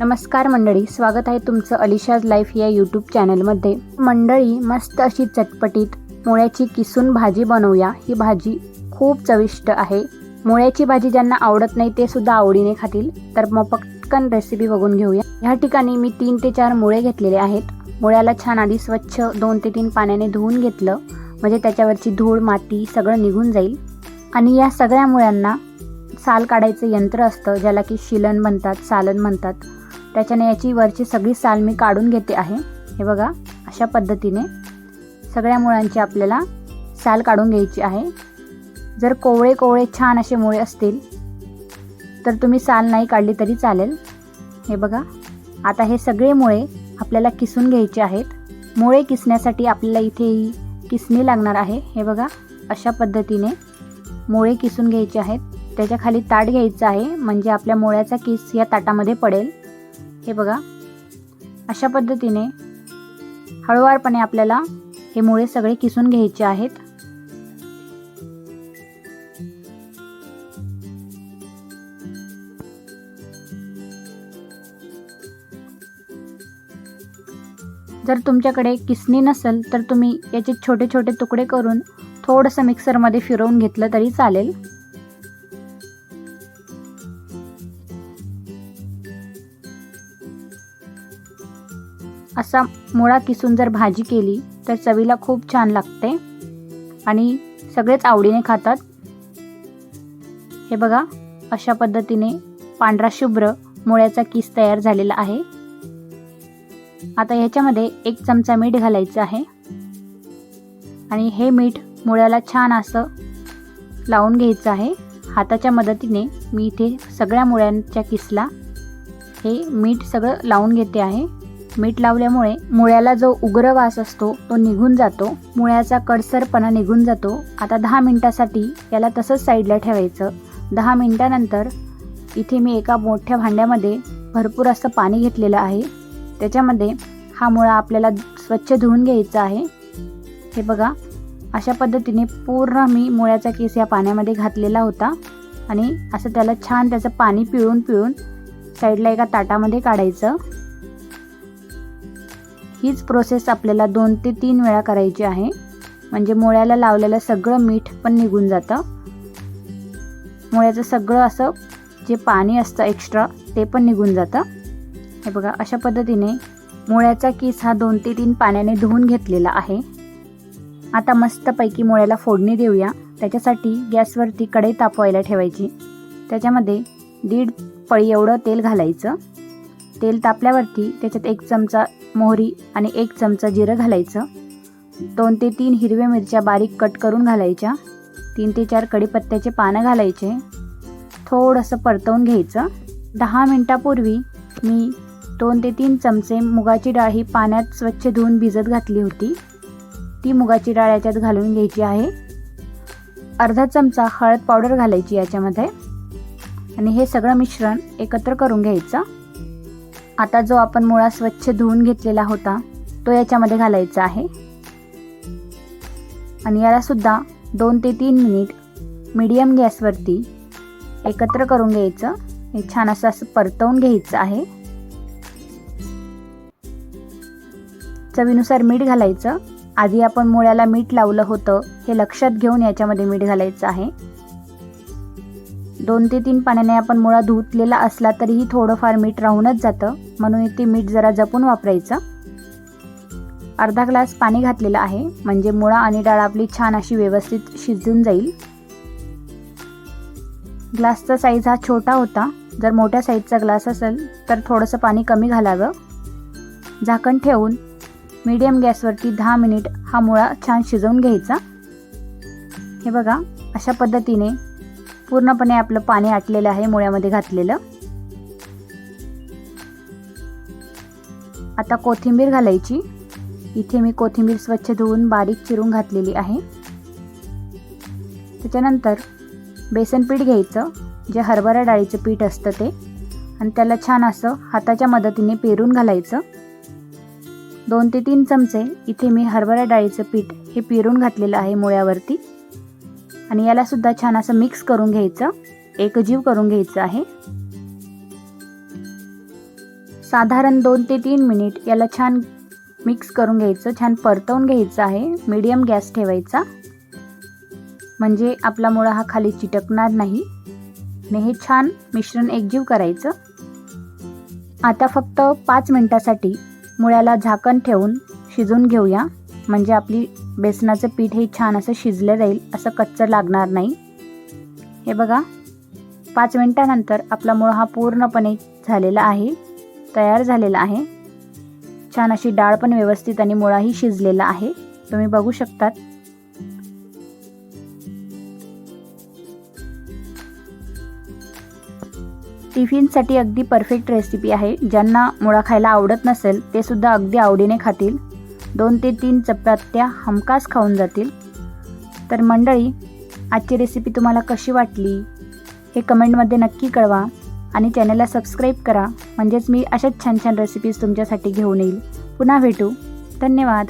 नमस्कार मंडळी स्वागत आहे तुमचं अलिशाज लाईफ या यूट्यूब चॅनलमध्ये. मंडळी मस्त अशी चटपटीत मुळ्याची किसून भाजी बनवूया. ही भाजी खूप चविष्ट आहे. मुळ्याची भाजी ज्यांना आवडत नाही ते सुद्धा आवडीने खातील. तर मग पटकन रेसिपी बघून घेऊया. ह्या ठिकाणी मी तीन ते चार मुळे घेतलेले आहेत. मुळ्याला छान आधी स्वच्छ दोन ते तीन पाण्याने धुवून घेतलं. म्हणजे त्याच्यावरची धूळ माती सगळं निघून जाईल. आणि या सगळ्या मुळ्यांना साल काढायचं यंत्र असतं ज्याला की शिलन म्हणतात सालन म्हणतात. त्याच्याने याची वरची सगळी साल मी काढून घेते आहे. हे बघा अशा पद्धतीने सगळ्या मुळांची आपल्याला साल काढून घ्यायची आहे. जर कोवळे कोवळे छान असे मुळे असतील तर तुम्ही साल नाही काढली तरी चालेल. हे बघा आता हे सगळे मुळे आपल्याला किसून घ्यायचे आहेत. मुळे किसण्यासाठी आपल्याला इथे ही किसणी लागणार आहे. हे बघा अशा पद्धतीने मुळे किसून घ्यायचे आहेत. त्याच्याखाली ताट घ्यायचं आहे म्हणजे आपल्या मुळ्याचा किस या ताटामध्ये पडेल. हे बघा. अशा पद्धतीने हळूवारपणे आपल्याला हे मुळे सगळे किसून घ्यायचे आहेत. जर तुमच्याकडे किसणी नसेल तर तुम्ही याचे छोटे छोटे तुकडे करून थोडंसं मिक्सरमध्ये फिरवून घेतलं तरी चालेल. असा मुळा किसून जर भाजी केली तर चवीला खूप छान लागते. आणि सगळेच आवडीने खातात. हे बघा अशा पद्धतीने पांढरा शुभ्र मुळ्याचा किस तयार झालेला आहे. आता ह्याच्यामध्ये एक चमचा मीठ घालायचं आहे. आणि हे मीठ मुळ्याला छान असं लावून घ्यायचं आहे. हाताच्या मदतीने मी इथे सगळ्या मुळ्यांच्या किसला हे मीठ सगळं लावून घेते आहे. मीठ लावल्यामुळे मुळ्याला जो उग्र वास असतो तो निघून जातो. मुळ्याचा कडसरपणा निघून जातो. आता दहा मिनटासाठी याला तसंच साईडला ठेवायचं. दहा मिनटानंतर इथे मी एका मोठ्या भांड्यामध्ये भरपूर असं पाणी घेतलेलं आहे. त्याच्यामध्ये हा मुळा आपल्याला स्वच्छ धुवून घ्यायचा आहे. हे बघा अशा पद्धतीने पूर्ण मी मुळ्याचा केस या पाण्यामध्ये घातलेला होता आणि असं त्याला छान त्याचं पाणी पिळून पिळून साईडला एका ताटामध्ये काढायचं. हीच प्रोसेस आपल्याला दोन ते तीन वेळा करायची आहे. म्हणजे मुळ्याला लावलेलं सगळं मीठ पण निघून जातं. मुळ्याचं सगळं असं जे पाणी असतं एक्स्ट्रा ते पण निघून जातं. हे बघा अशा पद्धतीने मुळ्याचा किस हा दोन ते तीन पाण्याने धुवून घेतलेला आहे. आता मस्तपैकी मुळ्याला फोडणी देऊया. त्याच्यासाठी गॅसवरती कढई तापवायला ठेवायची. त्याच्यामध्ये दीड पळी एवढं तेल घालायचं. तेल तापल्यावरती त्याच्यात एक चमचा मोहरी आणि एक चमचा जिरं घालायचं. दोन ते तीन हिरव्या मिरच्या बारीक कट करून घालायच्या. तीन ते चार कढीपत्त्याचे पानं घालायचे. थोडंसं परतवून घ्यायचं. दहा मिनटापूर्वी मी दोन ते तीन चमचे मुगाची डाळ ही पाण्यात स्वच्छ धुवून भिजत घातली होती. ती मुगाची डाळ याच्यात घालून घ्यायची आहे. अर्धा चमचा हळद पावडर घालायची याच्यामध्ये. आणि हे सगळं मिश्रण एकत्र करून घ्यायचं. आता जो आपण मुळा स्वच्छ धुवून घेतलेला होता तो याच्यामध्ये घालायचा आहे. आणि यालासुद्धा दोन ते तीन मिनिट मीडियम गॅसवरती एकत्र करून घ्यायचं. हे छान असं असं परतवून घ्यायचं आहे. चवीनुसार मीठ घालायचं. आधी आपण मुळ्याला मीठ लावलं होतं हे लक्षात घेऊन याच्यामध्ये मीठ घालायचं आहे. दोन ते तीन पाण्याने आपण मुळा धुतलेला असला तरीही थोडंफार मीठ राहूनच जातं. म्हणून ते मीठ जरा जपून वापरायचं. अर्धा ग्लास पाणी घातलेलं आहे. म्हणजे मुळा आणि डाळ आपली छान अशी व्यवस्थित शिजून जाईल. ग्लासचा साईज हा छोटा होता. जर मोठ्या साईजचा ग्लास असेल तर थोडंसं पाणी कमी घालावं. झाकण ठेवून मीडियम गॅसवरती दहा मिनिट हा मुळा छान शिजवून घ्यायचा. हे बघा अशा पद्धतीने पूर्णपणे आपलं पाणी आटलेलं आहे मुळ्यामध्ये घातलेलं. आता कोथिंबीर घालायची. इथे मी कोथिंबीर स्वच्छ धुवून बारीक चिरून घातलेली आहे. त्याच्यानंतर बेसन पीठ घ्यायचं जे हरभरा डाळीचं पीठ असतं ते. आणि त्याला छान असं हाताच्या मदतीने पेरून घालायचं. दोन ते तीन चमचे इथे मी हरभरा डाळीचं पीठ हे पेरून घातलेलं आहे मुळ्यावरती. आणि याला सुद्धा छान असं मिक्स करून घ्यायचं. एकजीव करून घ्यायचं आहे. साधारण दोन ते तीन मिनिट याला छान मिक्स करून घ्यायचं छान परतवून घ्यायचं आहे. मीडियम गॅस ठेवायचा. म्हणजे आपला मुळा हा खाली चिटकणार नाही. आणि हे छान मिश्रण एकजीव करायचं. आता फक्त पाच मिनटासाठी मुळ्याला झाकण ठेवून शिजवून घेऊया. म्हणजे आपली बेसनाचं पीठ हे छान असं शिजलं जाईल असं कच्चं लागणार नाही. हे बघा पाच मिनटानंतर आपला मुळा हा पूर्णपणे झालेला आहे तयार झालेला आहे. छान अशी डाळ पण व्यवस्थित आणि मुळाही शिजलेला आहे. तुम्ही बघू शकतात. टिफिनसाठी अगदी परफेक्ट रेसिपी आहे. ज्यांना मुळा खायला आवडत नसेल ते सुद्धा अगदी आवडीने खातील. दोन ते तीन चपात्या हमखास खाऊन जातील. तर मंडळी आजची रेसिपी तुम्हाला कशी वाटली? हे कमेंटमध्ये नक्की कळवा आणि चॅनलला सबस्क्राईब करा. म्हणजेच मी अशाच छान छान रेसिपीज तुमच्यासाठी घेऊन येईल. पुन्हा भेटू. धन्यवाद.